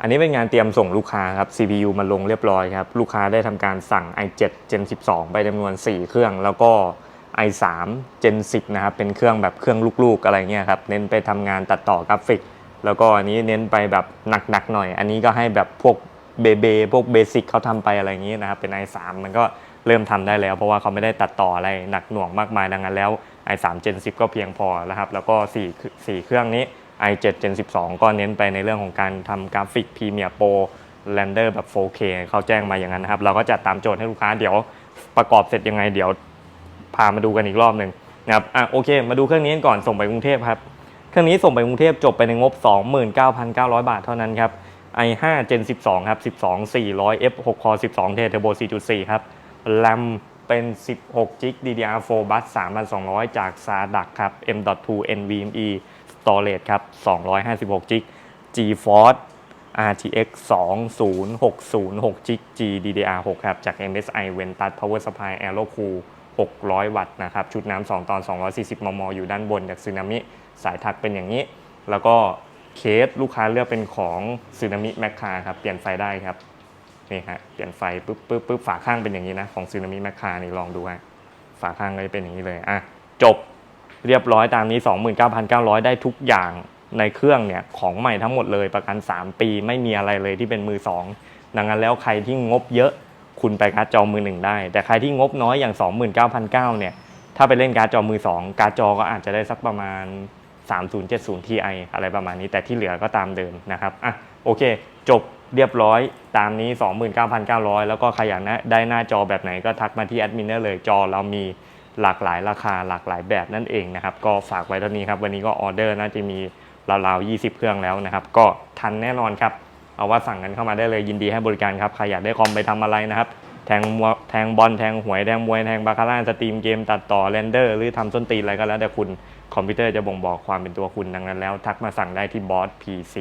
อันนี้เป็นงานเตรียมส่งลูกค้าครับ CPU มาลงเรียบร้อยครับ ลูกค้าได้ทำการสั่ง i7 Gen 12 ไปจำนวน 4 เครื่อง แล้วก็ i3 Gen 10 นะครับ เป็นเครื่องแบบเครื่องลูกๆอะไรเงี้ยครับ เน้นไปทำงานตัดต่อกราฟิก แล้วก็อันนี้เน้นไปแบบหนักๆหน่อย อันนี้ก็ให้แบบพวกเบเบพวกเบสิกเขาทำไปอะไรอย่างนี้นะครับ เป็น i3 มันก็เริ่มทำได้แล้ว เพราะว่าเขาไม่ได้ตัดต่ออะไรหนักหน่วงมากมายดังนั้นแล้ว i3 Gen 10 ก็เพียงพอแล้วครับ แล้วก็4 4เครื่องนี้ i7 Gen 12 ก็เน้นไปในเรื่องของการทำกราฟิก Premiere Pro Render แบบ 4K เขาแจ้งมาอย่างนั้นนะครับ เราก็จัดตามโจทย์ให้ลูกค้าเดี๋ยวประกอบเสร็จยังไงเดี๋ยวพามาดูกันอีกรอบหนึ่งนะครับอะโอเค มาดูเครื่องนี้ก่อนส่งไปกรุงเทพครับ เครื่องนี้ส่งไปกรุงเทพจบไปในงบ 29,900 บาทเท่านั้นครับ i5 Gen 12 ครับ 12 400 F 6 Core 12 T Turbo 4.4 ครับ RAM เป็น 16 g b DDR4 Bus 3,200 จาก SADAC ครับ M.2 NVMe Storage ครับ256 g b GeForce RTX 20606 g b GDDR6 ครับ จาก MSI Ventus Power Supply Aero Cool 600 วัตต์นะครับ ชุดน้ำ2ตอน 240 มม อยู่ด้านบน จากซึนามิสายถักเป็นอย่างนี้ แล้วก็เคสลูกค้าเลือกเป็นของซึนามิแมคคาครับ เปลี่ยนไฟได้ครับ นี่ฮะ เปลี่ยนไฟปุ๊บปุ๊บปุ๊บฝาข้างเป็นอย่างนี้นะ ของซึนามิแมคคานี่ลองดูฮะ ฝาข้างก็จะเป็นอย่างนี้เลย อะ จบ เรียบร้อยตามนี้ 29,900 ได้ทุกอย่างในเครื่องเนี่ยของใหม่ทั้งหมดเลยประกัน 3 ปีไม่มีอะไรเลยที่เป็นมือ 2 ดังนั้นแล้วใครที่งบเยอะคุณไปการ์ดจอมือหนึ่งได้ แต่ใครที่งบน้อยอย่าง 29,900เนี่ยถ้าไปเล่นการ์ดจอมือ 2 การ์ดจอก็อาจจะได้สักประมาณ 3070 Ti อะไรประมาณนี้ แต่ที่เหลือก็ตามเดิมนะครับอะโอเค จบเรียบร้อยตามนี้ 29,900 แล้วก็ใครอยากนะได้หน้าจอแบบไหนก็ทักมาที่แอดมินได้เลยจอเรามี หลากหลายราคาหลากหลายแบบนั่นเองนะครับ ก็ฝากไว้เท่านี้ครับ วันนี้ก็ออเดอร์น่าจะมีราวๆ20 เครื่องแล้วนะครับ ก็ทันแน่นอนครับ เอาว่าสั่งกันเข้ามาได้เลยยินดีให้บริการครับใครอยากได้คอมไปทำอะไรนะครับ แทงแทงบอลแทงหวยแทงมวยแทงบาคาร่าสตรีมเกมตัดต่อเรนเดอร์หรือทำส้นตีนอะไรก็แล้วแต่คุณคอมพิวเตอร์จะบ่งบอกความเป็นตัวคุณดังนั้นแล้ว ทักมาสั่งได้ที่บอส PC